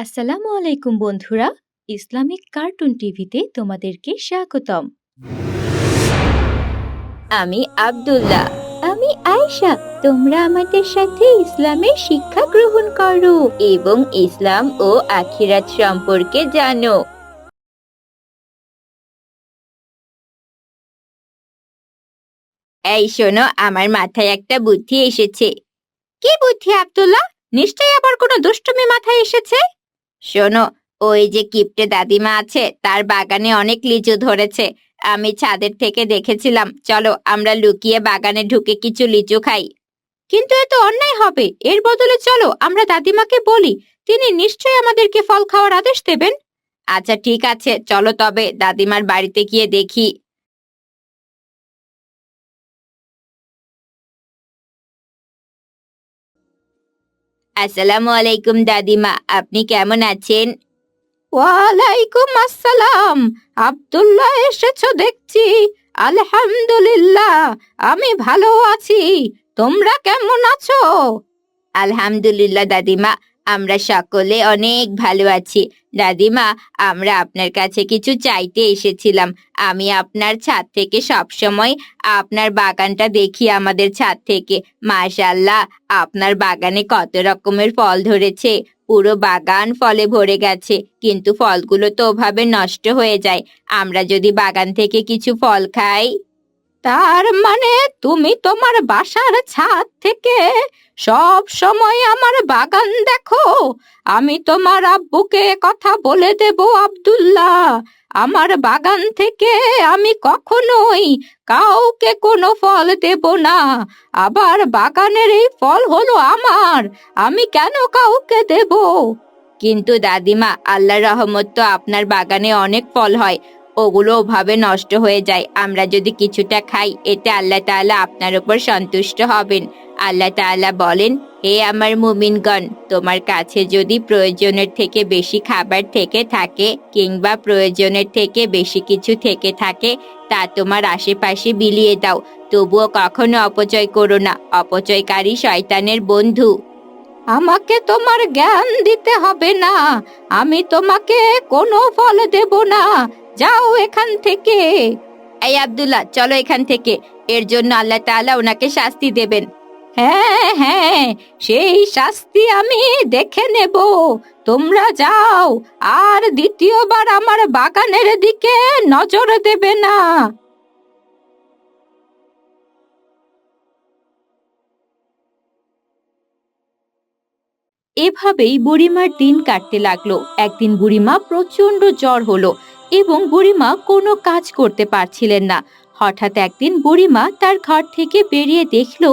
আসসালামু আলাইকুম বন্ধুরা, ইসলামিক কার্টুন টিভিতে তোমাদেরকে স্বাগতম। আমি আব্দুল্লাহ, আমি আয়েশা, তোমরা আমাদের সাথে ইসলামের শিক্ষা গ্রহণ করো এবং ইসলাম ও আখিরাত সম্পর্কে জানো। এই শোনো, আমার মাথায় একটা বুদ্ধি এসেছে। কি বুদ্ধি আব্দুল্লাহ? নিশ্চয়ই আবার কোনো দুষ্টুমি মাথায় এসেছে? শোনো, ওই যে কিপ্টে দাদিমা আছে, তার বাগানে অনেক লিচু ধরেছে। আমি ছাদের থেকে দেখেছিলাম। চলো, আমরা লুকিয়ে বাগানে ঢুকে কিছু লিচু খাই। কিন্তু এ তো অন্যায় হবে। এর বদলে চলো, আমরা দাদিমাকে বলি, তিনি নিশ্চয়ই আমাদেরকে ফল খাওয়ার আদেশ দেবেন। আচ্ছা ঠিক আছে, চলো তবে দাদিমার বাড়িতে গিয়ে দেখি। আসসালামু আলাইকুম দাদিমা আপনি কেমন আছেন? ওয়ালাইকুম আসসালাম। আব্দুল্লাহ এসেছ দেখছি। আলহামদুলিল্লাহ আমি ভালো আছি। তোমরা কেমন আছো? আলহামদুলিল্লাহ দাদিমা আমরা সকলে অনেক ভালো আছি। দাদিমা, আমরা আপনার কাছে কিছু চাইতে এসেছিলাম। আমি আপনার ছাদ থেকে সব সময় আপনার বাগানটা দেখি আমাদের ছাদ থেকে। মাশাল্লাহ আপনার বাগানে কত রকমের ফল ধরেছে। পুরো বাগান ফলে ভরে গেছে, কিন্তু ফলগুলো তো ওভাবে নষ্ট হয়ে যায়। আমরা যদি বাগান থেকে কিছু ফল খাই? তার মানে তুমি তোমার বাসার ছাদ থেকে সব সময় আমার বাগান দেখো। আমি তোমার আব্বুকে কথা বলে দেব আব্দুল্লাহ। আমার বাগান থেকে আমি কখনোই কাউকে কোনো ফল দেব না। আবার বাগানের এই ফল হলো আমার। আমি কেন কাউকে দেব? কিন্তু দাদিমা আল্লাহ রহমত তো আপনার বাগানে অনেক ফল হয়। ওগুলো ওভাবে নষ্ট হয়ে যায়। আমরা যদি কিছুটা খাই, এতে আল্লাহ তাআলা আপনার উপর সন্তুষ্ট হবেন। আল্লাহ তাআলা বলেন, হে আমার মুমিনগণ, তোমার কাছে যদি প্রয়োজনের থেকে বেশি খাবার থেকে থাকে কিংবা প্রয়োজনের থেকে বেশি কিছু থেকে থাকে, তা তোমার আশেপাশে বিলিয়ে দাও। তবুও কখনো অপচয় করো না। অপচয়কারী শয়তানের বন্ধু। আমাকে তোমার জ্ঞান দিতে হবে না। আমি তোমাকে কোনো ফল দেব না। যাও এখান থেকে। এই আব্দুল্লাহ, চলো এখান থেকে। এর জন্য আল্লাহ তাআলা ওনাকে শাস্তি দেবেন। হ্যাঁ হ্যাঁ সেই শাস্তি আমি দেখে নেব। তোমরা যাও, আর দ্বিতীয়বার আমার বাগানের দিকে নজর দেবে না। এভাবেই বুড়িমার দিন কাটতে লাগল। একদিন বুড়িমা প্রচণ্ড জ্বর হলো। এবং বুড়িমা কোনো কাজ করতে পারছিলেন না। হঠাৎ একদিন বুড়িমা তার ঘর থেকে বেরিয়ে দেখল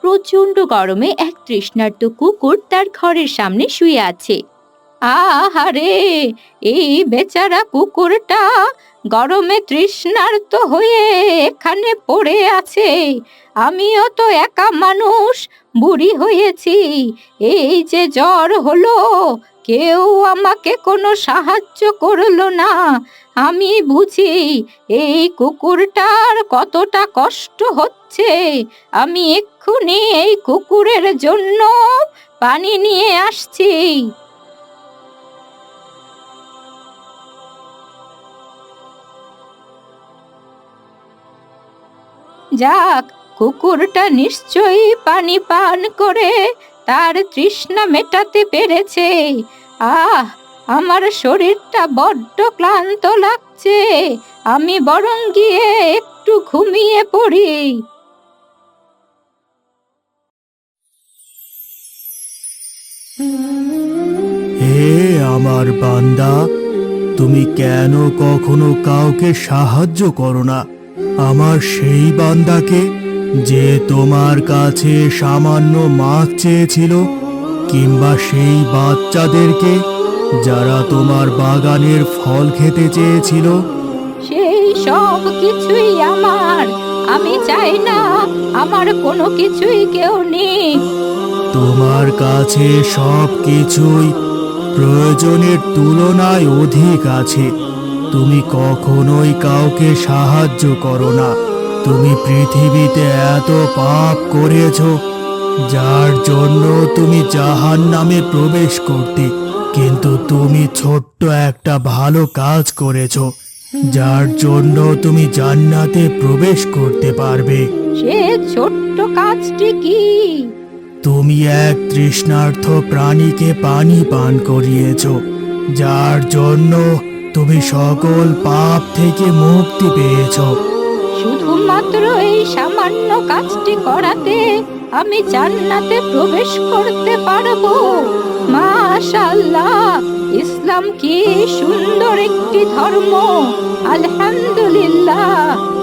প্রচণ্ড গরমে এক তৃষ্ণার্ত কুকুর তার ঘরের সামনে শুয়ে আছে। আহারে, এই বেচারা কুকুরটা গরমে তৃষ্ণার্ত হয়ে এখানে পড়ে আছে। আমিও তো একা মানুষ, বুড়ি হয়েছি। এই যে জ্বর হলো কেউ আমাকে কোনো সাহায্য করল না। আমি বুঝি এই কুকুরটার কতটা কষ্ট হচ্ছে। আমি এক্ষুনি এই কুকুরের জন্য পানি নিয়ে আসছি। যাক, কুকুরটা নিশ্চয়ই পানি পান করে তার তৃষ্ণা মেটাতে পেরেছে। আহ, আমার শরীরটা বড্ড ক্লান্ত লাগছে। আমি বরং গিয়ে একটু ঘুমিয়ে পড়ি। হে আমার বান্দা, তুমি কেন কখনো কাউকে সাহায্য করো না? আমার সেই বান্দাকে যে তোমার কাছে সামান্য মাছ চেয়েছিল কিংবা সেই বাচ্চাদেরকে যারা তোমার বাগানের ফল খেতে চেয়েছিল। সেই সব কিছুই আমার। আমি চাই না আমার কোনো কিছুই কেউ নেই তোমার কাছে সব কিছুই প্রয়োজনের তুলনায় অধিক আছে। তুমি কখনোই কাউকে সাহায্য করো না। তুমি পৃথিবীতে এত পাপ করেছ যার জন্য তুমি জাহান নামে প্রবেশ করতে কিন্তু তুমি ছোট্ট একটা ভালো কাজ করেছ যার জন্য তুমি জান্নাতে প্রবেশ করতে পারবে। সে ছোট্ট কাজটি কি? তুমি এক তৃষ্ণার্থ প্রাণীকে পানি পান করিয়েছো যার জন্য তুমি সকল পাপ থেকে মুক্তি পেয়েছ। শুধুমাত্র এই সামান্য কাজটি করাতে আমি জান্নাতে প্রবেশ করতে পারব। মাশাআল্লাহ, ইসলাম কি সুন্দর একটি ধর্ম। আলহামদুলিল্লাহ।